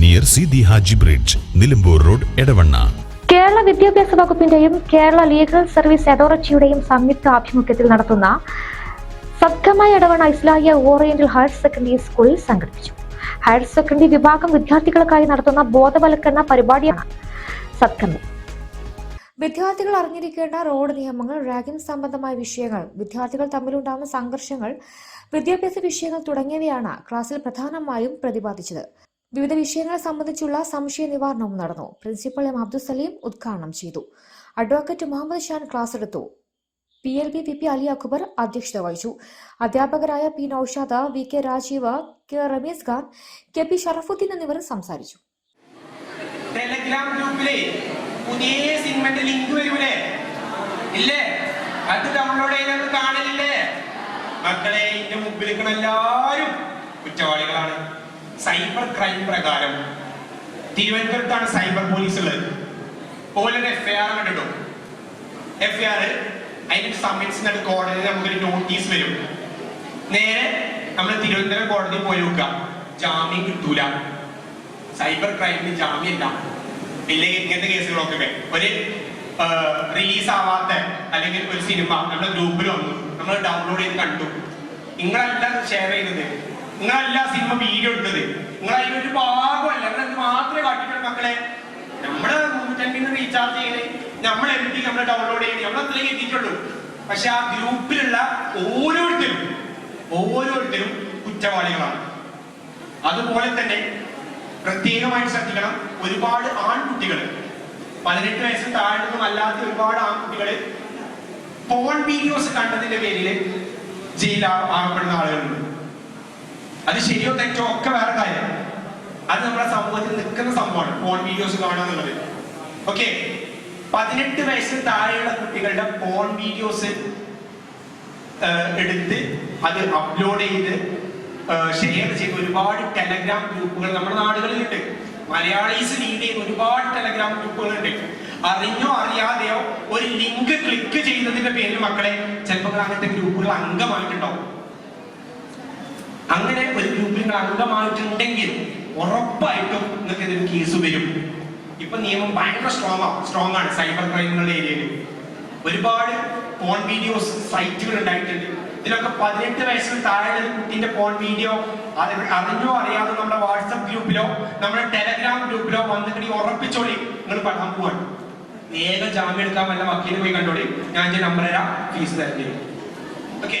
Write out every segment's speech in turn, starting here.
near Sidi Haji bridge Nilambur road Edavanna Kerala വിദ്യാഭ്യാസ വകുപ്പിന്റെയും Kerala legal service അതോറിറ്റിയുടെയും സംയുക്ത ആഭിമുഖ്യത്തിൽ നടത്തുന്ന Sadgamaya Edavanna Islahiya oriental higher secondary സ്കൂളിൽ സംഘടിപ്പിച്ചു. ഹയർ സെക്കൻഡറി വിഭാഗം വിദ്യാർത്ഥികൾക്കായി നടത്തുന്ന ബോധവൽക്കരണ പരിപാടിയാണ് സദ്ഗമ വിദ്യാർത്ഥികൾ അറിഞ്ഞിരിക്കേണ്ട റോഡ് നിയമങ്ങൾ റാഗിംഗ് സംബന്ധമായ വിഷയങ്ങൾ വിദ്യാർത്ഥികൾ തമ്മിലുണ്ടാകുന്ന സംഘർഷങ്ങൾ വിദ്യാഭ്യാസ വിഷയങ്ങൾ തുടങ്ങിയവയാണ് ക്ലാസ്സിൽ പ്രധാനമായും പ്രതിപാദിച്ചത്. വിവിധ വിഷയങ്ങൾ സംബന്ധിച്ചുള്ള സംശയ നിവാരണവും നടന്നു. പ്രിൻസിപ്പൽ എം അബ്ദുൽ സലീം ഉദ്ഘാടനം ചെയ്തു. അഡ്വക്കേറ്റ് മുഹമ്മദ് ഷാൻ ക്ലാസ് എടുത്തു. P L B P P Ali Akbar അധ്യക്ഷത വഹിച്ചു. അധ്യാപകരായ P Naushad V K Rajeev K Ramees Khan K P Sharafuddin എന്നിവർ സംസാരിച്ചു. ടെലഗ്രാം ഗ്രൂപ്പിലെ പുതിയ സിനിമന്റെ ലിങ്ക് വരൂലേ ഇല്ലേ? അത് ഡൗൺലോഡ് ചെയ്തത് കാണലില്ലേ? മക്കളെ ഇതിന്റെ മുമ്പിൽ എല്ലാവരും കുറ്റവാളികളാണ്. സൈബർ ക്രൈം പ്രകാരം. തിരുവനന്തപുരത്താണ് സൈബർ പോലീസ് ഉള്ളത് ഓലൊരു എഫ് ഐ ആർ കണ്ടിട്ടു എഫ് ഐ കോടതി നമുക്കൊരു നോട്ടീസ് വരും. നേരെ നമ്മൾ തിരുവനന്തപുരം കോടതി പോയി നോക്കുക. ജാമ്യം കിട്ടൂല. സൈബർ ക്രൈമിന് ജാമ്യമില്ല ഇല്ലെങ്കിൽ ഇങ്ങനത്തെ കേസുകളൊക്കെ. ഒരു റിലീസ് ആവാത്ത അല്ലെങ്കിൽ ഒരു സിനിമ നമ്മുടെ ഗ്രൂപ്പിൽ വന്നു. നമ്മൾ ഡൗൺലോഡ് ചെയ്ത് കണ്ടു. നിങ്ങളല്ല ഷെയർ ചെയ്തത്. നിങ്ങളല്ല സിനിമ വീഡിയോ എടുത്തത്. നിങ്ങൾ അതിനൊരു ഭാഗമല്ല. നിങ്ങൾ മാത്രമേ കാട്ടിയിട്ടുള്ളൂ മക്കളെ? നമ്മൾ മുന്നൂറ്റൻപിന് റീചാർജ് ചെയ്യണേ നമ്മൾ എം പി നമ്മൾ ഡൗൺലോഡ് ചെയ്യണേ നമ്മൾ അത്രയും എത്തിയിട്ടുള്ളൂ. പക്ഷെ ആ ഗ്രൂപ്പിലുള്ള ഓരോരുത്തരും ഓരോരുത്തരും കുറ്റവാളികളാണ്. അതുപോലെ തന്നെ പ്രത്യേകമായിട്ട് ശ്രദ്ധിക്കണം. ഒരുപാട് ആൺകുട്ടികൾ പതിനെട്ട് വയസ്സ് താഴ്ന്നതും അല്ലാത്ത ഒരുപാട് ആൺകുട്ടികൾ പോൺ വീഡിയോസ് കണ്ടതിന്റെ പേരിൽ ജയിലാകപ്പെടുന്ന ആളുകളുണ്ട്. അത് ശരിയോ തെറ്റോ ഒക്കെ വേറെ കാര്യം. അത് നമ്മുടെ സമൂഹത്തിൽ നിൽക്കുന്ന സംഭവമാണ്. ഫോൺ വീഡിയോസ് കാണുക ഓക്കെ പതിനെട്ട് വയസ്സ് താഴെയുള്ള കുട്ടികളുടെ ഫോൺ വീഡിയോസ് എടുത്ത് അത് അപ്ലോഡ് ചെയ്ത് ഷെയർ ചെയ്ത് ഒരുപാട് ടെലഗ്രാം ഗ്രൂപ്പുകൾ നമ്മുടെ നാടുകളിലുണ്ട്. മലയാളീസ് ലീഡ് ചെയ്യുന്ന ഒരുപാട് ടെലഗ്രാം ഗ്രൂപ്പുകളുണ്ട്. അറിഞ്ഞോ അറിയാതെയോ ഒരു ലിങ്ക് ക്ലിക്ക് ചെയ്യുന്നതിന്റെ പേരിൽ മക്കളെ ചിലപ്പോൾ അങ്ങനത്തെ ഗ്രൂപ്പുകൾ അംഗമായിട്ടുണ്ടാവും. അങ്ങനെ ഒരു ഗ്രൂപ്പിൽ നിങ്ങൾ അംഗമായിട്ടുണ്ടെങ്കിൽ ഉറപ്പായിട്ടും നിങ്ങൾക്ക് കേസ് വരും. ഇപ്പൊ നിയമം ഭയങ്കര സ്ട്രോങ് ആണ് സ്ട്രോങ് ആണ് സൈബർ ക്രൈമുകളുടെ ഏരിയയിൽ ഒരുപാട് പോൺ വീഡിയോസ് സൈറ്റുകൾ ഉണ്ടായിട്ടുണ്ട്. ഇതിലൊക്കെ പതിനെട്ട് വയസ്സിൽ താഴെ കുട്ടിന്റെ പോൺ വീഡിയോ അത് അറിഞ്ഞോ അറിയാതെ നമ്മുടെ വാട്സപ്പ് ഗ്രൂപ്പിലോ നമ്മുടെ ടെലഗ്രാം ഗ്രൂപ്പിലോ വന്നിട്ട് ഉറപ്പിച്ചോളി. നിങ്ങൾ പഠനം പോവാണ്. നേരെ ജാമ്യം എടുക്കാൻ വല്ല വക്കീൽ പോയി കണ്ടോളി. ഞാൻ നമ്പർ തരാം ഫീസ് തരേണ്ടി okay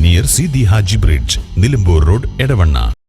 near Sidhi Haji bridge Nilambur road Edavanna